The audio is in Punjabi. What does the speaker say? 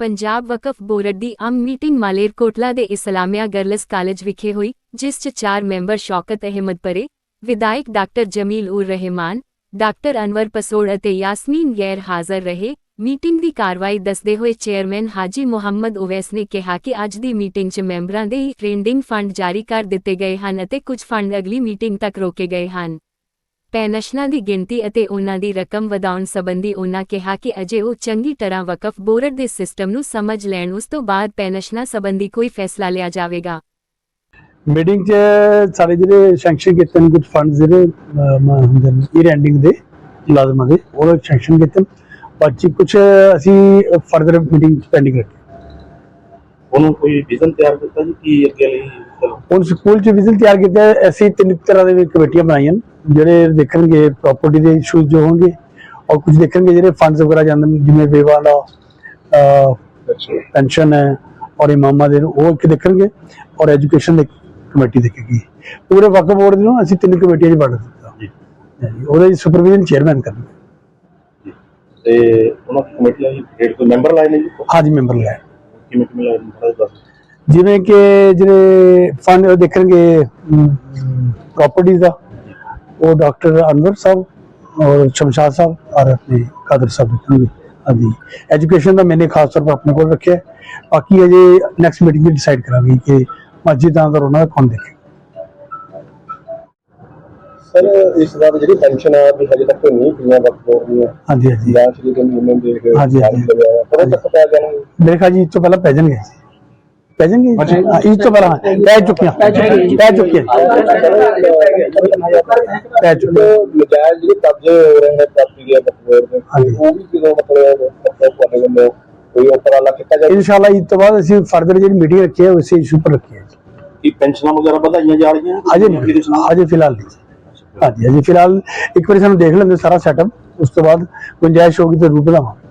ਪੰਜਾਬ ਵਕਫ ਬੋਰਡ ਦੀ ਆਮ ਮੀਟਿੰਗ ਮਾਲੇਰਕੋਟਲਾ ਦੇ ਇਸਲਾਮੀਆ ਗਰਲਸ ਕਾਲਜ ਵਿਖੇ ਹੋਈ, ਜਿਸ 'ਚ ਚਾਰ ਮੈਂਬਰ ਸ਼ੌਕਤ ਅਹਿਮਦ ਪਰੇ, ਵਿਧਾਇਕ ਡਾਕਟਰ ਜਮੀਲ ਉਰ ਰਹਿਮਾਨ, ਡਾਕਟਰ ਅਨਵਰ ਪਸੋੜ ਅਤੇ ਯਾਸਮੀਨ ਗੈਰ ਹਾਜ਼ਰ ਰਹੇ। ਮੀਟਿੰਗ ਦੀ ਕਾਰਵਾਈ ਦੱਸਦੇ ਹੋਏ ਚੇਅਰਮੈਨ ਹਾਜੀ ਮੁਹੰਮਦ ਓਵੈਸ ਨੇ ਕਿਹਾ ਕਿ ਅੱਜ ਦੀ ਮੀਟਿੰਗ 'ਚ ਮੈਂਬਰਾਂ ਦੇ ਟ੍ਰੈਂਡਿੰਗ ਫੰਡ ਜਾਰੀ ਕਰ ਦਿੱਤੇ ਗਏ ਹਨ ਅਤੇ ਕੁਝ ਫੰਡ ਅਗਲੀ ਮੀਟਿੰਗ ਤੱਕ ਰੋਕੇ ਗਏ ਹਨ। ਪੈਨਸ਼ਨਾਂ ਦੀ ਗਿਣਤੀ ਅਤੇ ਉਹਨਾਂ ਦੀ ਰਕਮ ਵਧਾਉਣ ਸੰਬੰਧੀ ਉਹਨਾਂ ਕਿਹਾ ਕਿ ਅਜੇ ਉਹ ਚੰਗੀ ਤਰ੍ਹਾਂ ਵਕਫ ਬੋਰਡ ਦੇ ਸਿਸਟਮ ਨੂੰ ਸਮਝ ਲੈਣ ਉਸ ਤੋਂ ਬਾਅਦ ਪੈਨਸ਼ਨਾਂ ਸੰਬੰਧੀ ਕੋਈ ਫੈਸਲਾ ਲਿਆ ਜਾਵੇਗਾ। ਮੀਟਿੰਗ 'ਚ ਸਾਡੇ ਜਿਹੜੇ ਸੈਂਕਸ਼ਨ ਕੀਤੇ ਨੇ ਕੁਝ ਫੰਡ ਜਿਹੜੇ ਹੁੰਦੇ ਨੇ ਈਅਰ ਐਂਡਿੰਗ ਦੇ ਮੁਲਾਜ਼ਮਾਂ ਦੇ ਉਹ ਸੈਂਕਸ਼ਨ ਕੀਤੇ ਨੇ। ਬਾਕੀ ਕੁਝ ਅਸੀਂ ਫਰਦਰ ਮੀਟਿੰਗ ਪੈਂਡਿੰਗ ਰੱਖੇ ਉਹਨੂੰ ਕੋਈ ਵਿਜ਼ਨ ਤਿਆਰ ਕੀਤਾ ਜੀ ਕੀ ਅੱਗੇ ਲਈ? ਚਲੋ ਹੁਣ ਸਕੂਲ 'ਚ ਵਿਜ਼ਨ ਤਿਆਰ ਕੀਤੇ ਅਸੀਂ ਤਿੰਨ ਤਰ੍ਹਾਂ ਦੇ ਵੀ ਕਮੇਟੀਆਂ ਬਣਾਈਆਂ ਨੇ, ਜਿਹੜੇ ਦੇਖਣਗੇ ਪ੍ਰਾਪਰਟੀ ਦੇ ਇਸ਼ੂਜ਼ ਜੋ ਹੋਣਗੇ ਔਰ ਕੁਝ ਦੇਖਣਗੇ ਜਿਹੜੇ ਫੰਡਸ ਵਗੈਰਾ ਜਾਂਦੇ ਨੇ ਜਿਵੇਂ ਬੇਵਾ ਦਾ ਪੈਨਸ਼ਨ ਹੈ ਔਰ ਇਮਾਮਾਂ ਦੇ ਉਹ ਇੱਕ ਦੇਖਣਗੇ ਔਰ ਐਜੂਕੇਸ਼ਨ ਦੀ ਕਮੇਟੀ ਦੇਖੇਗੀ। ਪੂਰੇ ਵਕਫ ਬੋਰਡ ਨੂੰ ਅਸੀਂ ਤਿੰਨ ਕਮੇਟੀਆਂ 'ਚ ਵੰਡ ਦਿੱਤਾ। ਜੀ। ਉਹਦੇ ਸੁਪਰਵਿਜ਼ਨ ਚੇਅਰਮੈਨ ਕਰਨਗੇ। ਤੇ ਉਹਨਾਂ ਦੀ ਕਮੇਟੀ ਲਈ ਡੇਢ ਕੋਈ ਮੈਂਬਰ ਲਾਏ ਨੇ ਜੀ? ਹਾਂਜੀ ਮੈਂਬਰ ਲੈ ਕਿਵੇਂ ਕਿਵੇਂ ਲਾਏ ਨੇ? ਦੱਸ ਜਿਵੇਂ ਕਿ ਜਿਹੜੇ ਫੰਡ ਦੇਖਣਗੇ ਪ੍ਰਾਪਰਟੀ ਦਾ ਉਹ ਡਾਕਟਰ ਅਨਵਰ ਸਾਹਿਬ ਔਰ ਸ਼ਮਸ਼ਾਦ ਸਾਹਿਬ ਔਰ ਆਪਣੇ ਕਾਦਰ ਸਾਹਿਬ ਦੇਖਣਗੇ ਹਾਂਜੀ ਐਜੂਕੇਸ਼ਨ ਦਾ ਮੈंने ਖਾਸ ਤੌਰ 'ਤੇ ਆਪਣੇ ਕੋਲ ਰੱਖਿਆ ਹੈ। ਬਾਕੀ ਅਜੇ ਨੈਕਸਟ ਮੀਟਿੰਗ 'ਚ ਡਿਸਾਈਡ ਕਰਾਂਗੇ ਕਿ ਮਸਜਿਦਾਂ ਦਾ ਉਹਨਾਂ ਦਾ ਕੌਣ ਦੇਖੇ ਸਰ ਇਸ ਦਾ ਜਿਹੜੀ ਪੈਨਸ਼ਨ ਆ ਵੀ ਹਜੇ ਤੱਕ ਨਹੀਂ ਪਈਆਂ ਵਕਤ ਹੋ ਰਹੀਆਂ ਹਾਂਜੀ ਹਾਂਜੀ ਜਾਂ ਸ਼੍ਰੀ ਗੁਰੂ ਨਾਨਕ ਦੇਵ ਜੀ ਹਾਂਜੀ, ਹਾਂਜੀ। ਕਦੋਂ ਤੱਕ ਪੈ ਜਾਣਗੇ ਮੇਰੇ ਖਿਆਲ ਜੀ ਇਸ ਤੋਂ ਪਹਿਲਾਂ ਪੈ ਜਾਣਗੇ ਪੈ ਜਾਣਗੇ? ਹਾਂ, ਇਸ ਤੋਂ ਪਹਿਲਾਂ ਹਾਂ, ਪੈ ਚੁੱਕੀਆਂ। ਪੈ ਚੁੱਕੀਆਂ। ਪੈ ਚੁੱਕੀਆਂ। ਨਜਾਇਜ਼ ਜਿਹੜੇ ਕਬਜ਼ੇ ਹੋ ਰਹੇ ਨੇ ਪ੍ਰਾਪਰਟੀ ਦੇ ਬਖਸ਼ੋਰ ਦੇ ਹਾਂਜੀ। ਉਹ ਵੀ ਕਿਦੋਂ ਮਤਲਬ ਮਤਲਬ ਤੁਹਾਡੇ ਵੱਲੋਂ ਕੋਈ ਉਪਰਾਲਾ ਕੀਤਾ ਜਾਵੇ? ਇਨਸ਼ਾਅੱਲਾ ਇਸ ਤੋਂ ਬਾਅਦ ਅਸੀਂ ਫਰਦਰ ਜਿਹੜੀ ਮੀਟਿੰਗ ਰੱਖੀ ਹੈ ਉਸੇ ਇਸ਼ੂ ਪਰ ਰੱਖੀ ਹੈ ਕੀ ਪੈਨਸ਼ਨਾਂ ਵਗੈਰਾ ਵਧਾਈਆਂ ਜਾ ਰਹੀਆਂ ਅਜੇ ਇਹਦੇ ਨਹੀਂ ਸੁਣਾਓ। ਅਜੇ ਫਿਲਹਾਲ ਨਹੀਂ। ਹਾਂਜੀ ਅਜੇ ਫਿਲਹਾਲ ਇੱਕ ਵਾਰੀ ਸਾਨੂੰ ਦੇਖ ਲੈਂਦੇ ਸਾਰਾ ਸੈਟਅਪ ਉਸ ਤੋਂ ਬਾਅਦ ਗੁੰਜਾਇਸ਼ ਹੋਗੀ ਤਾਂ ਰੂਪ ਲਾਵਾਂਗੇ।